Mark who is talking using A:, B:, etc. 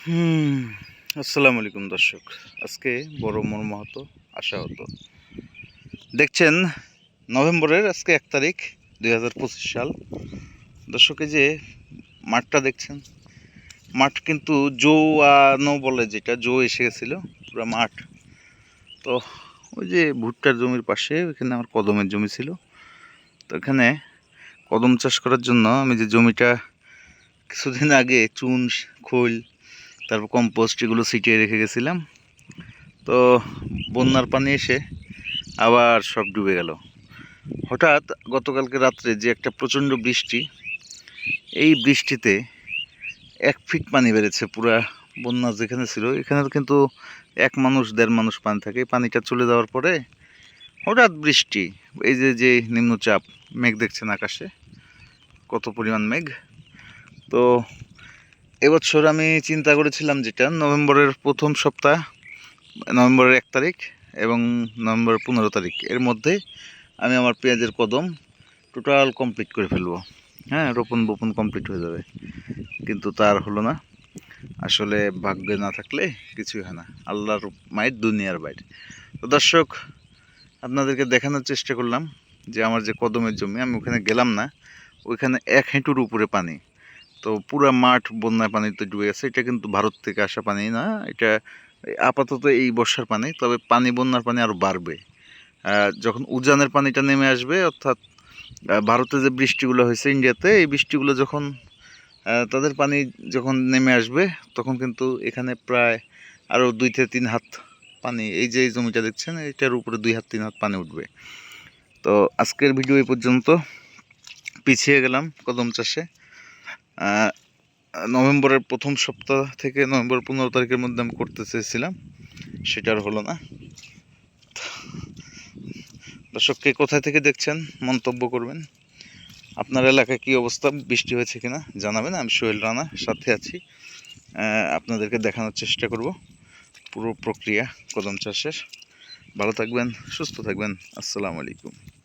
A: আসসালামু আলাইকুম দর্শক। আজকে বড় মর্মাহত আশা হতো। দেখছেন, নভেম্বরের আজকে এক তারিখ দুই হাজার পঁচিশ সাল। দর্শকে যে মাঠটা দেখছেন, মাঠ কিন্তু জো আনো বলে যেটা, জো এসে গেছিল, পুরো মাঠ। তো ওই যে ভুট্টার জমির পাশে, ওইখানে আমার কদমের জমি ছিল। তো এখানে কদম চাষ করার জন্য আমি যে জমিটা কিছুদিন আগে চুন, খোল তারপর কম্পোস্ট এগুলো ছিটিয়ে রেখে গেছিলাম, তো বন্যার পানি এসে আবার সব ডুবে গেল। হঠাৎ গতকালকে রাত্রে যে একটা প্রচণ্ড বৃষ্টি, এই বৃষ্টিতে এক ফিট পানি বেড়েছে পুরা বন্যা যেখানে ছিল। এখানে কিন্তু এক মানুষ, দেড় মানুষ পানি থাকে। পানিটা চলে যাওয়ার পরে হঠাৎ বৃষ্টি, এই যে যে নিম্নচাপ, মেঘ দেখছেন আকাশে, কত পরিমাণ মেঘ। তো এবছর আমি চিন্তা করেছিলাম যেটা, নভেম্বরের প্রথম সপ্তাহ, নভেম্বরের এক তারিখ এবং নভেম্বর পনেরো তারিখ। এর মধ্যে আমি আমার পেঁয়াজের কদম টোটাল কমপ্লিট করে ফেলব। হ্যাঁ রোপণ বোপন কমপ্লিট হয়ে যাবে। কিন্তু তার হলো না। আসলে ভাগ্যে না থাকলে কিছুই হয় না। আল্লাহর মায়ের দুনিয়ার বাইরে। তো দর্শক, আপনাদেরকে দেখানোর চেষ্টা করলাম যে আমার যে কদমের জমি, আমি ওখানে গেলাম না। ওইখানে এক হেঁটুর উপরে পানি। তো পুরা মাঠ বন্যার পানিতে ডুবে গেছে। এটা কিন্তু ভারত থেকে আসা পানি না, এটা আপাতত এই বর্ষার পানি, তবে পানি বন্যার পানি আরও বাড়বে। যখন উজানের পানিটা নেমে আসবে, অর্থাৎ ভারতে যে বৃষ্টিগুলো হয়েছে ইন্ডিয়াতে, এই বৃষ্টিগুলো যখন তাদের পানি যখন নেমে আসবে, তখন কিন্তু এখানে প্রায় আরও দুই থেকে তিন হাত পানি, এই যে এই জমিটা দেখছেন, এটার উপরে দুই হাত, তিন হাত পানি উঠবে। তো আজকের ভিডিও এই পর্যন্ত। পিছিয়ে গেলাম কদম চাষে। নভেম্বরের প্রথম সপ্তাহ থেকে নভেম্বর পনেরো তারিখের মধ্যে আমি করতে চেয়েছিলাম। সেটা আর হলো না। দর্শককে কোথায় থেকে দেখছেন, মন্তব্য করবেন। আপনার এলাকায় কী অবস্থা, বৃষ্টি হয়েছে কিনা জানাবেন। আমি সোহেল রানা, সাথে আছি। আপনাদেরকে দেখানোর চেষ্টা করব পুরো প্রক্রিয়া কদম চাষের। ভালো থাকবেন, সুস্থ থাকবেন। আসসালামু আলাইকুম।